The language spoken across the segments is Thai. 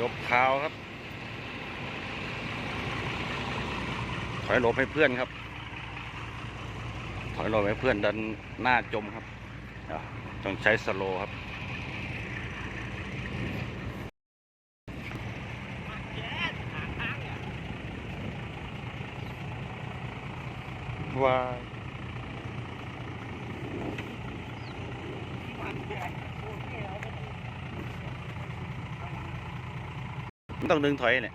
จบข่าวครับ ถอยหลบให้เพื่อนครับ ถอยหลบให้เพื่อนดันหน้าจมครับต้องใช้สโลครับว่า มันต้องดึงถอยเนี่ย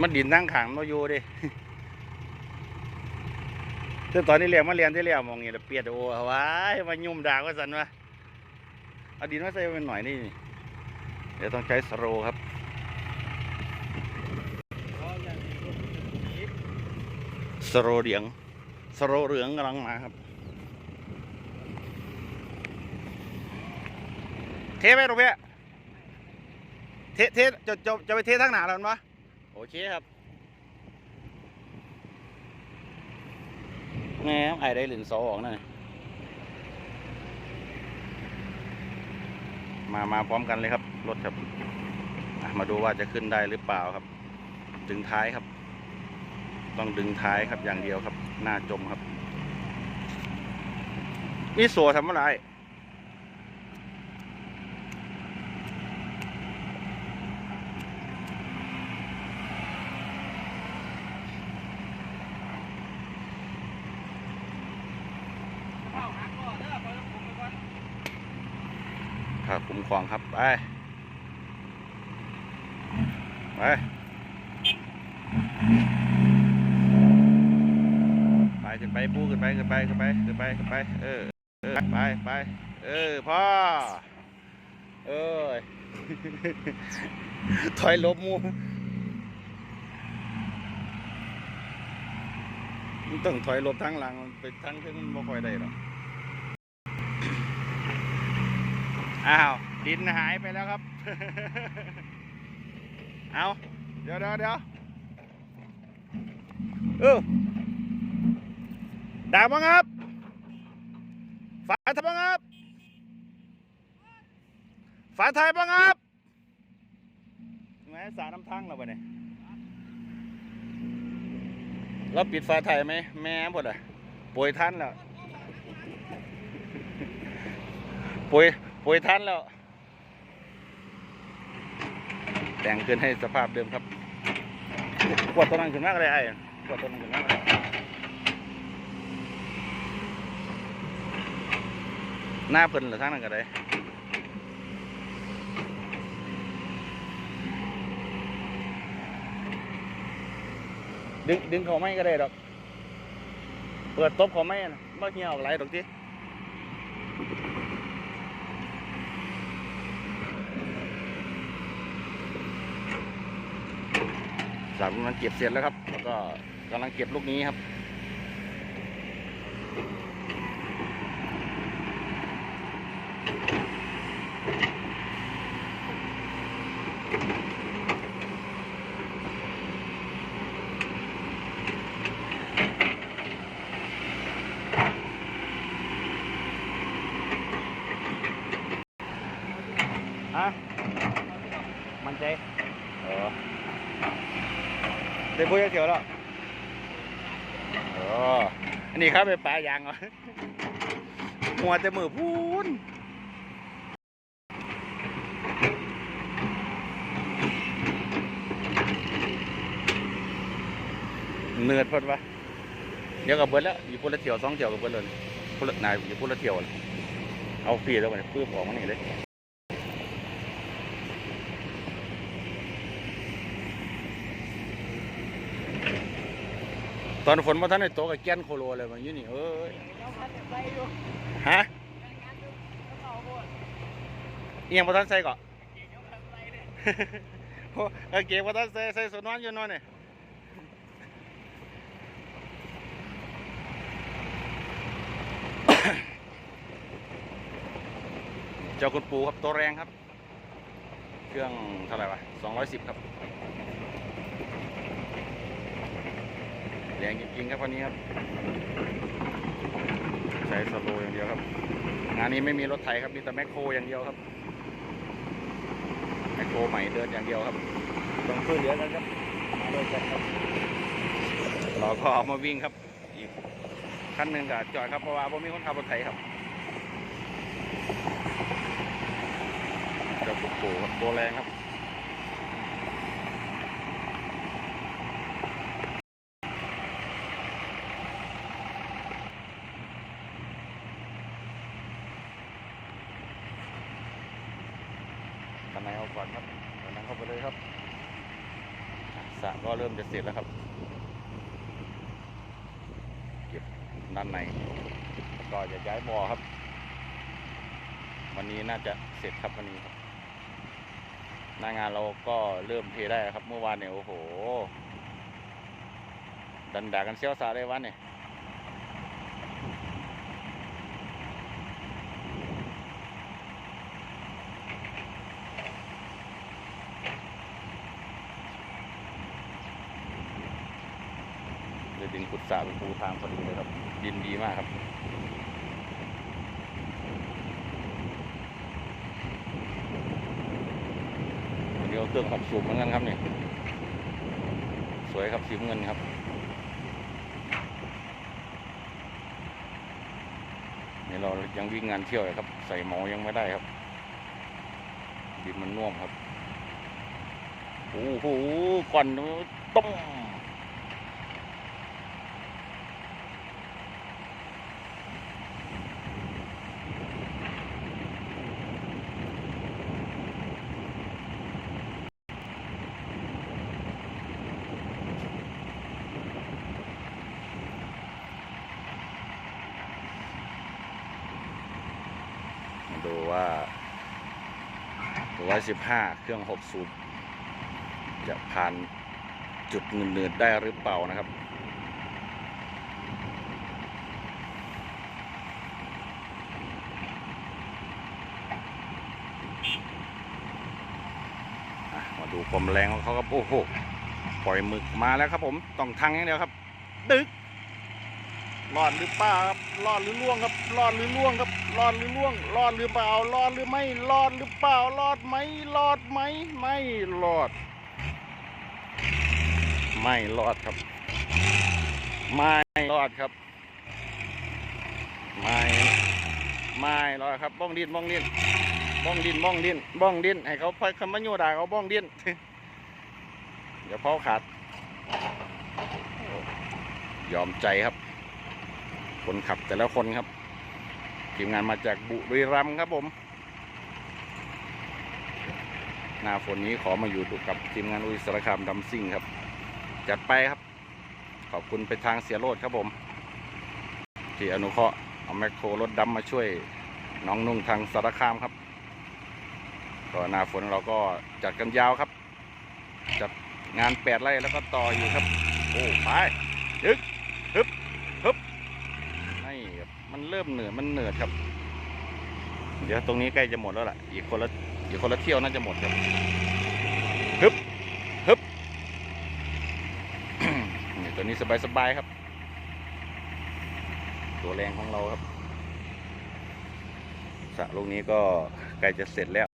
มันดินนั่งขังมาอยู่ดิแต่ตอนนี้เรียกมาเรียนที่เรียกมองอย่างเงี้ยเปียดโอ้เอาไว้มายุ่มด่าก็สันวะเอาดินมาใส่เป็นหน่อยนี่ เดี๋ยวต้องใช้สโลว์ครับ สโลว์เหลียงสโลว์เหลืองกำลังมาครับ เทไหมลูกเพี่เทเทจะจะจะไปเททั้งหนาแล้วมั้ยโอเคครับแหม่ไอ้ได้หลินสอออกนั่นมามาพร้อมกันเลยครับ รถครับอะมาดูว่าจะขึ้นได้หรือเปล่าครับดึงท้ายครับ ต้องดึงท้ายครับอย่างเดียวครับ หน้าจมครับ นี่สัวทำอะไรครับคุ้มครองครับ ไป ไป นไปปูขึ้นไปขึ้นไปขึ้นไปขึ้นไปขึ้นไป เออเออไปไปเออพ่อเอ้ยถอยลบมูมันต้องถอยลบทางหลังไปทางที่มันบ่ค่อยได้หรอกอ้าวดินหายไปแล้วครับ เอาเดี๋ยวเดี๋ยวเดี๋ยวเออ ด่าบ้างครับฝาทายบ้างครับฝาไทยบ้างครับแม่สาน้ำทั้งเราไปเนี่ยเราปิดฝาไทยไหมแม่หมดอะป่วยท่านแล้วป่วยป่วยท่านแล้ว แต่งขึ้นให้สภาพเดิมครับขวดตัวนั้นขึ้นมากเลยไอ้ขวดตัวนั้นขึ้นมากเลย หน้าเพิ่นหรือทางนั้นก็ได้ดึงดึงเขาไม่ก็ได้ดอก เปิดตบเขาไม่นะเมื่อกี้ออกไหลดอกทีสามกำลังเก็บเสร็จแล้วครับ แล้วก็กำลังเก็บลูกนี้ครับ ใจเออเดี๋ยวพูดเถียวแล้วเอออันนี้ครับไปปลายางเหรอหัวแต่มือพูนเนื้อพอดวะเดี๋ยวกับเบิร์ดแล้วอยู่คนละเที่ยวสองเที่ยวกับเบิร์ดเลยคนละนายอยู่คนละเที่ยวเลยเอาฟรีแล้วกันปื้มออกมานี่เลย อนฝนมาท่านในโตกับแก้นโคโลเลยมันอยู่นี่เอ้ยฮะเอียงมาท่านใส่ก่อนโอ้กางเกงมาท่านใส่ใส่สนนอนอยู่นอนเนี่ยเจ้าคุณปูครับตัวแรงครับ เครื่องเท่าไหร่วะสองร้อยสิบครับ แรงจริงๆครับวันนี้ครับ ใช้สโลอย่างเดียวครับ งานนี้ไม่มีรถไถครับมีแต่แมคโครอย่างเดียวครับแมคโครใหม่เดินอย่างเดียวครับต้องช่วยเหลือกันครับมาด้วยกันครับเราก็เอามาวิ่งครับ อีกคันหนึ่งกับจอดครับเพราะว่าผมมีคนขับรถไถครับเจ้าปุ๊กโกครับตัวแรงครับ คันไหนเอาก่อนครับคันนั้นเข้าไปเลยครับอะสระก็ เริ่มจะเสร็จแล้วครับ เก็บด้านในก็จะย้ายบ่อครับ วันนี้น่าจะเสร็จครับวันนี้ครับหน้างานเราก็เริ่มเทได้ครับ เมื่อวานเนี่ยโอ้โห ดันด่ากันเซี่ยวซาได้วันเนี่ย เลยดินขุดสระเป็นปูทางพอดีเลยครับ ดินดีมากครับอันนี้เอาเครื่องขับสูบเหมือนกันครับนี่สวยครับสีเงินครับนี่เรายังวิ่งงานเที่ยวอยู่ครับ ใส่หมอยังไม่ได้ครับ ดินมันน่วมครับโอ้โหก่อนต้ม 115 เครื่อง 6 สูบจะผ่านจุดเนื่นๆได้หรือเปล่านะครับ มาดูความแรงของเขาครับ โอ้โห ปล่อยหมึกมาแล้วครับผม ต้องทังอย่างเดียวครับ ตึกรอดหรือเปล่าครับรอดหรือล่วงครับรอดหรือล่วงครับ รอดหรือล่วงรอดหรือเปล่ารอดหรือไม่รอดหรือเปล่ารอดไหมรอดไหมไม่รอด ไม่รอดครับ ไม่รอดครับ ไม่ไม่รอดครับบ้องดินบ้องดินบ้องดินบ้องดินบ้องดินให้เขาพอยคำว่าโยดาเขาบ้องดินเดี๋ยวพ่อขาดยอมใจครับ คนขับแต่ละคนครับ ทีมงานมาจากบุรีรัมย์ครับผม หน้าฝนนี้ขอมาอยู่กับทีมงานอุยสารคามดัมซิ่งครับ จัดไปครับ ขอบคุณไปทางเสียโรดครับผม ที่อนุเคราะห์เอาแมคโครรถดำมาช่วยน้องนุ่งทางสารคามครับก็หน้าฝนเราก็จัดกันยาวครับ จัดงานแปดไร่แล้วก็ต่ออยู่ครับ โอ้ไปยึกฮึบ เริ่มเหนื่อยมันเหนื่อยครับ เดี๋ยวตรงนี้ใกล้จะหมดแล้วล่ะ อีกคนละอีกคนละเที่ยวน่าจะหมดครับฮึบฮึบนี่ตัวนี้สบายสบายครับ ตัวแรงของเราครับสระลูกนี้ก็ใกล้จะเสร็จแล้ว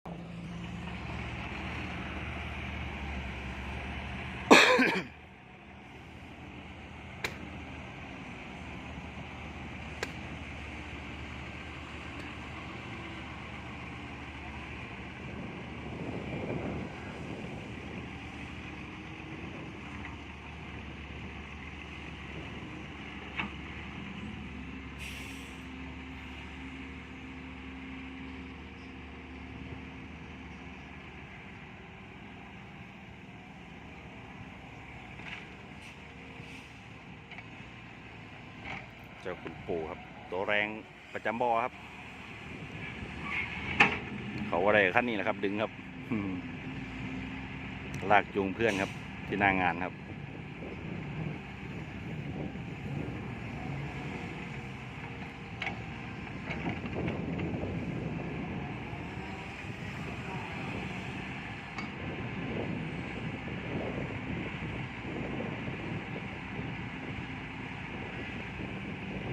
เจ้าคุณปู่ครับ ตัวแรงประจำบอครับ เขาอะไรขั้นนี้นะครับ ดึงครับลากจูงเพื่อนครับที่หน้างานครับ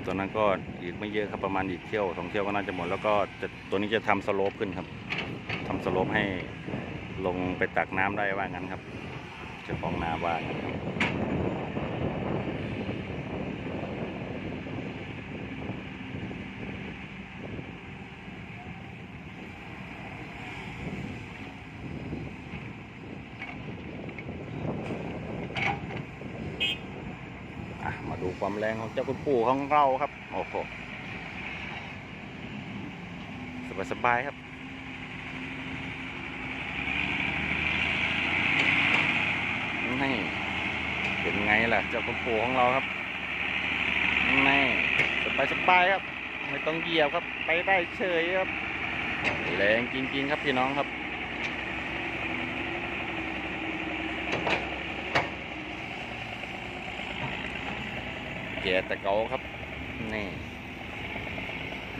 ตัวนั้นก็อีกไม่เยอะครับประมาณอีกเที่ยวสองเที่ยวก็น่าจะหมดแล้วก็จะตัวนี้จะทำสโลปขึ้นครับทำสโลปให้ลงไปตักน้ำได้ว่างั้นครับเจ้าของนาว่างั้นครับอะมาดู ความแรงของเจ้าคุณปู่ของเราครับโอ้โหสบายๆครับ นี่เป็นไงล่ะเจ้าคุณปู่ของเราครับนี่สบายสบายครับ ไม่ต้องเหยียบครับ ไปได้เฉยครับ แรงจริง ๆ ครับพี่น้องครับ แก่แต่เก่าครับ นี่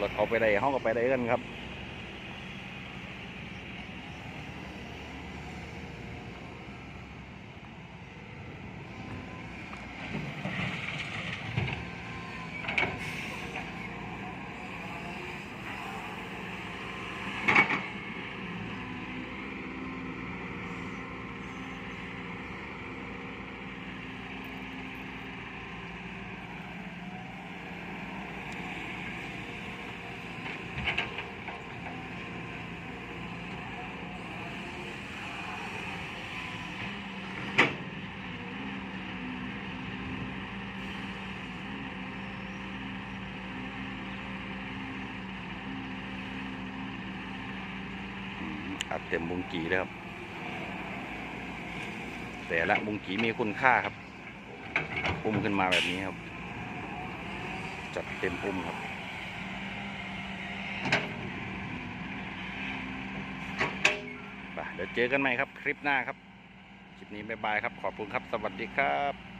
รถเขาไปได้ห้องก็ไปได้กันครับ อืมอัดเต็มบุงกีเลยครับ แต่ละบุงกีมีคุณค่าครับปุ่มขึ้นมาแบบนี้ครับ จัดเต็มปุ่มครับไปเดี๋ยวเจอกันใหม่ครับคลิปหน้าครับ คลิปนี้บ๊ายบายครับ ขอบคุณครับ สวัสดีครับ